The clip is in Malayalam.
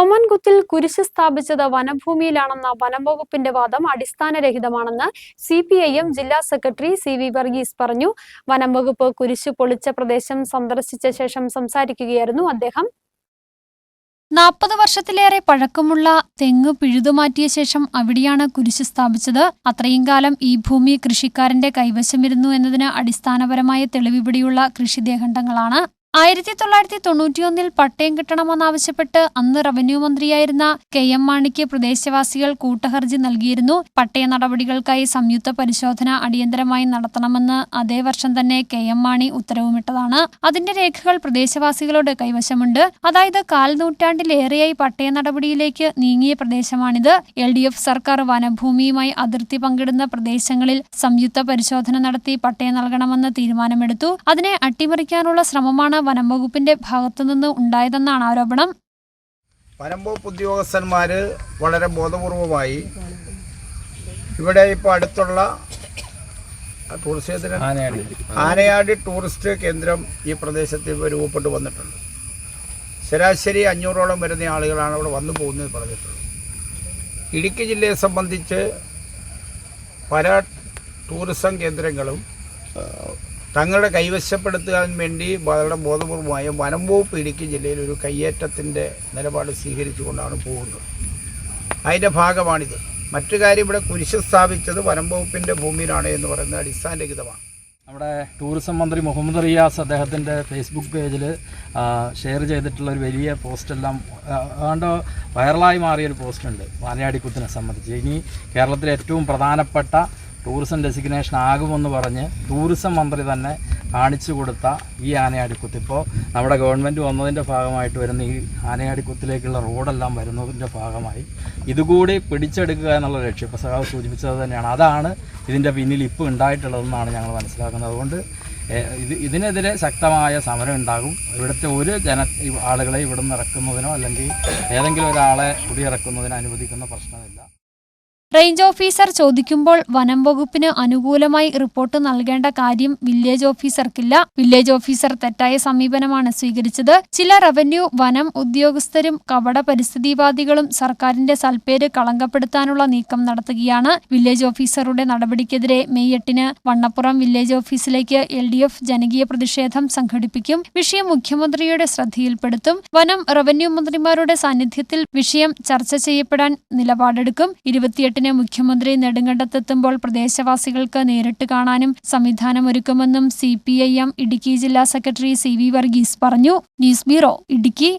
തൊമ്മൻകുത്തിൽ കുരിശ് സ്ഥാപിച്ചത് വനഭൂമിയിലാണെന്ന വനം വകുപ്പിന്റെ വാദം അടിസ്ഥാനരഹിതമാണെന്ന് സി പി ഐ എം ജില്ലാ സെക്രട്ടറി സി വി വർഗീസ് പറഞ്ഞു. വനം വകുപ്പ് കുരിശ് പൊളിച്ച പ്രദേശം സന്ദർശിച്ച ശേഷം സംസാരിക്കുകയായിരുന്നു അദ്ദേഹം. നാൽപ്പത് വർഷത്തിലേറെ പഴക്കമുള്ള തെങ്ങ് പിഴുതുമാറ്റിയ ശേഷം അവിടെയാണ് കുരിശ് സ്ഥാപിച്ചത്. അത്രയും കാലം ഈ ഭൂമി കൃഷിക്കാരന്റെ കൈവശമിരുന്നു എന്നതിന് അടിസ്ഥാനപരമായ തെളിവിവിടെയുള്ള കൃഷിദേഹണ്ഡങ്ങളാണ് ആയിരത്തി തൊള്ളായിരത്തി തൊണ്ണൂറ്റിയൊന്നിൽ പട്ടയം കിട്ടണമെന്നാവശ്യപ്പെട്ട് അന്ന് റവന്യൂ മന്ത്രിയായിരുന്ന കെ എം മാണിക്ക് പ്രദേശവാസികൾ കൂട്ടഹർജി നൽകിയിരുന്നു. പട്ടയ നടപടികൾക്കായി സംയുക്ത പരിശോധന അടിയന്തരമായി നടത്തണമെന്ന് അതേ വർഷം തന്നെ കെ എം മാണി ഉത്തരവുമിട്ടതാണ്. അതിന്റെ രേഖകൾ പ്രദേശവാസികളുടെ കൈവശമുണ്ട്. അതായത് കാൽ നൂറ്റാണ്ടിലേറെയായി പട്ടയ നടപടിയിലേക്ക് നീങ്ങിയ പ്രദേശമാണിത്. എൽ ഡി എഫ് സർക്കാർ വനഭൂമിയുമായി അതിർത്തി പങ്കിടുന്ന പ്രദേശങ്ങളിൽ സംയുക്ത പരിശോധന നടത്തി പട്ടയം നൽകണമെന്ന് തീരുമാനമെടുത്തു. അതിനെ അട്ടിമറിക്കാനുള്ള ശ്രമമാണ് വനം വകുപ്പിന്റെ ഭാഗത്തുനിന്ന് ഉണ്ടായതെന്നാണ് ആരോപണം. വനം വകുപ്പ് ഉദ്യോഗസ്ഥന്മാർ വളരെ ബോധപൂർവമായി ഇവിടെ ഇപ്പോൾ അടുത്തുള്ള ടൂറിസ്റ്റ് ആനയാടി. ടൂറിസ്റ്റ് കേന്ദ്രം ഈ പ്രദേശത്ത് ഇപ്പോൾ രൂപപ്പെട്ടു വന്നിട്ടുണ്ട്. ശരാശരി അഞ്ഞൂറോളം വരുന്ന ആളുകളാണ് അവിടെ വന്നു പോകുന്നത് പറഞ്ഞിട്ടുള്ളത് ഇടുക്കി ജില്ലയെ സംബന്ധിച്ച് പല ടൂറിസം കേന്ദ്രങ്ങളും തങ്ങളുടെ കൈവശപ്പെടുത്താൻ വേണ്ടി വളരെ ബോധപൂർവമായ വനം വകുപ്പ് ഇടുക്കി ജില്ലയിൽ ഒരു കയ്യേറ്റത്തിന്റെ നിലപാട് സ്വീകരിച്ചുകൊണ്ടാണ് പോകുന്നത്. അതിന്റെ ഭാഗമാണിത്. മറ്റു കാര്യം ഇവിടെ കുരിശ് സ്ഥാപിച്ചത് വനം വകുപ്പിന്റെ ഭൂമിയിലാണ് എന്ന് പറയുന്നത് അടിസ്ഥാനരഹിതമാണ്. നമ്മുടെ ടൂറിസം മന്ത്രി മുഹമ്മദ് റിയാസ് അദ്ദേഹത്തിന്റെ ഫേസ്ബുക്ക് പേജിൽ ഷെയർ ചെയ്തിട്ടുള്ള ഒരു വലിയ പോസ്റ്റെല്ലാം ഏതാണ്ട് വൈറലായി മാറിയൊരു പോസ്റ്റുണ്ട് വാനയാടിക്കുത്തിനെ സംബന്ധിച്ച്. ഇനി കേരളത്തിലെ ഏറ്റവും പ്രധാനപ്പെട്ട ടൂറിസം ഡെസിഗ്നേഷൻ ആകുമെന്ന് പറഞ്ഞ് ടൂറിസം മന്ത്രി തന്നെ കാണിച്ചു കൊടുത്ത ഈ ആനയാടിക്കുത്ത്. ഇപ്പോൾ നമ്മുടെ ഗവൺമെന്റ് വന്നതിന്റെ ഭാഗമായിട്ട് വരുന്ന ഈ ആനയാടിക്കുത്തിലേക്കുള്ള റോഡെല്ലാം വരുന്നതിന്റെ ഭാഗമായി. ഇതുകൂടി പിടിച്ചെടുക്കുക എന്നുള്ള ലക്ഷ്യം. ഇപ്പോൾ സഹാവ് സൂചിപ്പിച്ചത് തന്നെയാണ്. അതാണ് ഇതിന്റെ പിന്നിൽ ഇപ്പോൾ ഉണ്ടായിട്ടുള്ളതെന്നാണ് ഞങ്ങൾ മനസ്സിലാക്കുന്നത്. അതുകൊണ്ട് ഇത് ഇതിനെതിരെ ശക്തമായ സമരം ഉണ്ടാകും. ഇവിടുത്തെ ഒരു ജന ആളുകളെ ഇവിടെ നിന്ന് ഇറക്കുന്നതിനോ അല്ലെങ്കിൽ ഏതെങ്കിലും ഒരാളെ കുടിയിറക്കുന്നതിനോ അനുവദിക്കുന്ന പ്രശ്നമില്ല. റേഞ്ച് ഓഫീസർ ചോദിക്കുമ്പോൾ വനം വകുപ്പിന് അനുകൂലമായി റിപ്പോർട്ട് നൽകേണ്ട കാര്യം വില്ലേജ് ഓഫീസർക്കില്ല. വില്ലേജ് ഓഫീസർ തെറ്റായ സമീപനമാണ് സ്വീകരിച്ചത്. ചില റവന്യൂ വനം ഉദ്യോഗസ്ഥരും കപട പരിസ്ഥിതിവാദികളും സർക്കാരിന്റെ സൽപ്പേര് കളങ്കപ്പെടുത്താനുള്ള നീക്കം നടത്തുകയാണ്. വില്ലേജ് ഓഫീസറുടെ നടപടിക്കെതിരെ മെയ് എട്ടിന് വണ്ണപ്പുറം വില്ലേജ് ഓഫീസിലേക്ക് എൽ ഡി എഫ് ജനകീയ പ്രതിഷേധം സംഘടിപ്പിക്കും. വിഷയം മുഖ്യമന്ത്രിയുടെ ശ്രദ്ധയിൽപ്പെടുത്തും. വനം റവന്യൂ മന്ത്രിമാരുടെ സാന്നിധ്യത്തിൽ വിഷയം ചർച്ച ചെയ്യപ്പെടാൻ നിലപാടെടുക്കും. ഇരുപത്തിയെട്ടിന് മുഖ്യമന്ത്രി നെടുങ്കണ്ടത്തെത്തുമ്പോൾ പ്രദേശവാസികൾക്ക് നേരിട്ട് കാണാനും സംവിധാനം ഒരുക്കുമെന്നും സി ഇടുക്കി ജില്ലാ സെക്രട്ടറി സി വി വർഗീസ് പറഞ്ഞു. News bureau Idukki.